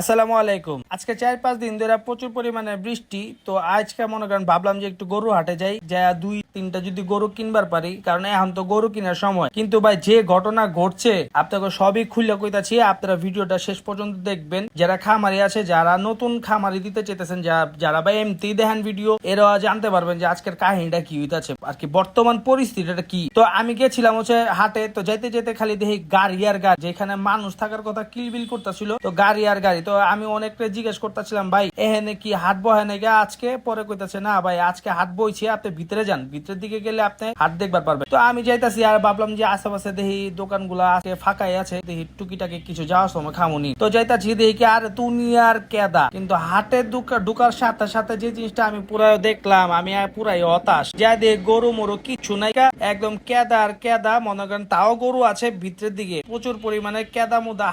আসসালামু আলাইকুম। আজকে চার পাঁচ দিন ধরে প্রচুর পরিমাণে বৃষ্টি, তো আজকে মনে করেন ভাবলাম যে একটু গরু হাটে যাই যা দুই তিনটা যদি গরু কিনবার পারি, কারণ এখন তো গরু কেনার সময়। কিন্তু ভাই, যে ঘটনা ঘটছে, আপনাকে সবই খুলে কইতাছি, আপনারা ভিডিওটা শেষ পর্যন্ত দেখবেন। যারা খামারি আছে, যারা নতুন খামারি দিতে চেতেছেন যারা ভাই এমতি দেখেন ভিডিও এরা জানতে পারবেন যে আজকের কাহিনীটা কি হইতাছে, আর কি বর্তমান পরিস্থিতিটা কি। তো আমি গেছিলাম হচ্ছে হাটে, তো যাইতে যেতে খালি দেখি গাড়ি আর গাড়ি, যেখানে মানুষ থাকার কথা কিলবিল করতেছিল, তো গাড়ি আর গাড়ি তো আমি অনেকটা জিজ্ঞেস করতেছিলাম, ভাই এখানে কি হাট বহে নাকি আজকে? পরে কইতাছে, না ভাই, আজকে হাট বইছে আপনি ভিতরে যান। ভিতরের দিকে গেলে আপনি হাট দেখবার পারবেন। তো আমি যাইতাছি আর ভাবলাম যে আশেপাশে দেখি দোকানগুলো আজকে ফাঁকাই আছে। দেখি টুকিটাকি কিছু যাওয়ার সময় খামুনি। তো যাইতাছি, দেখি কি আর দুনিয়ার কেদা। কিন্তু হাটে ঢুকা- ঢুকার সাথে সাথে যে জিনিসটা আমি পুরো দেখলাম, আমি আর পুরাই হতাশ। যা দেখ গরু মরু কিছু নাই একদম কেদা আর কেদা, মনে করেন তাও গরু আছে ভিতরের দিকে। প্রচুর পরিমাণে কেদা মুদা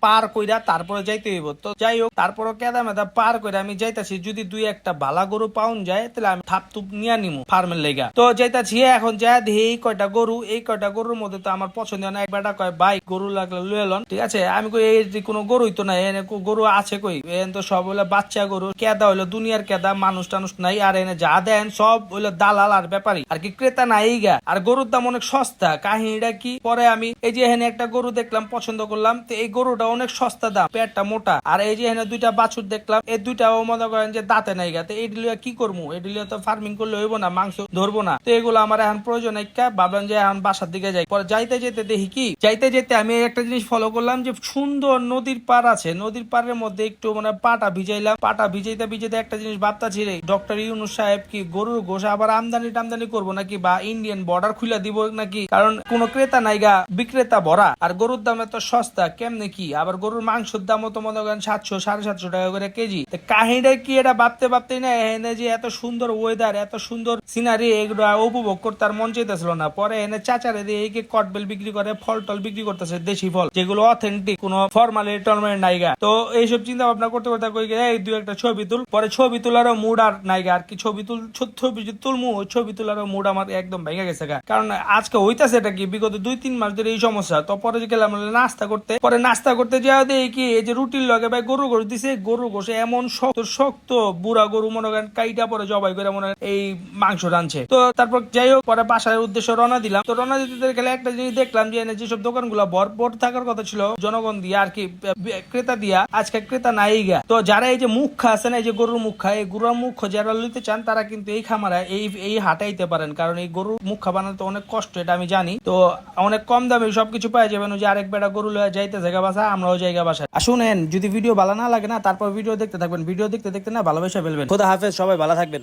পার কইরা তারপরে যাইতে হইব। তো যাই হোক তারপরে কেদা মেদা পার করে আমি যাইতাছি, যদি দুই একটা বালা গরু পাউন যায়, তাহলে আমি থাপ তুপ নিয়ে নিমু ফার্মের লেগা। তো যাইতাছি, এখন যা এই কয়টা গরু, এই কয়টা গরুর মধ্যে তো আমার পছন্দ না, একবারটা কয়, ভাই, গরু লাগলে লুয়ে লন। ঠিক আছে? আমি কই, এই কোনো গরুই তো নাই, এনে গরু আছে কই? এন তো সব হলো বাচ্চা গরু, কেদা হইল দুনিয়ার কেদা, মানুষ টানুষ নাই, আর এনে যা দেন সব হইল দালাল আর ব্যাপারী। আর কি ক্রেতা নাই গা। আর গরুর দাম অনেক সস্তা, কাহিনীটা কি? পরে আমি এই যে এখানে একটা গরু দেখলাম, পছন্দ করলাম, তো এই গরুটা অনেক সস্তা দাম, পেটটা মোটা। আর এই যে এখানে দুইটা বাছুর দেখলাম, এই দুইটাও মনে করেন যে দাঁতে নাই গা। তো এই ডিলিয়া কি করব এই তো ফার্মিং করলে হইব না, মাংস ধরবো না। তো এগুলো আমার এখন প্রয়োজন একটা ভাবলাম যে এখন বাসার দিকে যাই। পরে যাইতে যেতে দেখি কি, যাইতে যেতে আমি একটা জিনিস ফলো করলাম যে সুন্দর নদীর পার আছে। নদীর পাড়ের মধ্যে একটু মানে পাটা ভিজাইলাম। পাটা ভিজাইতে ভিজাইতে একটা জিনিস ভাবতাছি রে ডক্টর ইউনুস সাহেব কি গরুর গোসা আবার আমদানি টামদানি করব নাকি বা ইন্ডিয়ান বর্ডার খুলে দিব নাকি? কারণ কোনো ক্রেতা নাই গা, বিক্রেতা ভরা। আর গরুর দাম এত সস্তা, কেমনে কি? আবার গরুর মাংসের দামও তো মনে করেন সাতশো, সাড়ে সাতশো টাকা করে কেজি। কাহিনীটা কি এটা ভাবতে ভাবতে না, এনে যে এত সুন্দর ওয়েদার এত সুন্দর সিনারি এগুলো উপভোগ করতে আর মন চাইতেছিল না। পরে এনে চাচারে দিয়ে এই কটবেল বিক্রি করে, ফল টল বিক্রি করতেছে, দেশি ফল, যেগুলো অথেন্টিক কোনো ফর্মালি টর্মালি নাইগা তো এইসব চিন্তা ভাবনা করতে করতে কই এই দুই একটা ছবি তুল। পরে ছবি তোলারও মুড আর নাইগা আর কি ছবি তুল ছবি তুলমু ছবি তোলারও মুড আমার একদম ভেঙে গেছে গা। কারণ আজকে হইতাছে এটা কি, বিগত দুই তিন মাস ধরে এই সমস্যা। তো পরে গেলাম নাস্তা করতে, পরে নাস্তা করতে যাওয়া দিয়ে কি এই যে রুটির লগে ভাই গরু গরু দিছে গরু গোসে এমন শক্ত শক্ত বুড়া গরু মনে করেন কাইটা পরে জবাই করে মনে এই মাংস রাঁধছে তো তারপর যাই হোক, পরে বাসার উদ্দেশ্যে রওনা দিলাম। তো রওনা দিতে গেলে একটা জিনিস দেখলাম যে, এনে যেসব দোকানগুলো ভরপুর থাকার কথা ছিল, জনগণ দিয়া আর কি ক্রেতা দিয়া, আজকে ক্রেতা নাই গা। তো যারা এই যে মুখা আছে না, এই যে গরুর মুখা এই গরুর মুখ যারা নিতে চান, তারা কিন্তু এই খামারে, এই এই হাটাইতে পারেন। কারণ এই গরুর মুখা বানাতে অনেক কষ্ট, এটা আমি জানি। তো অনেক কম দামে সবকিছু পাওয়া যাবেন যে আরেক বেটা গরু লয়ে যাইতে জায়গা বাসা, আমরাও জায়গা বাসা আর শুনেন যদি ভিডিও ভালো না লাগে না, তারপর ভিডিও দেখতে থাকবেন। ভিডিও দেখতে দেখতে না, ভালোবাসা ফেলবেন। খোদা হাফেজ, সবাই ভালো থাকবেন।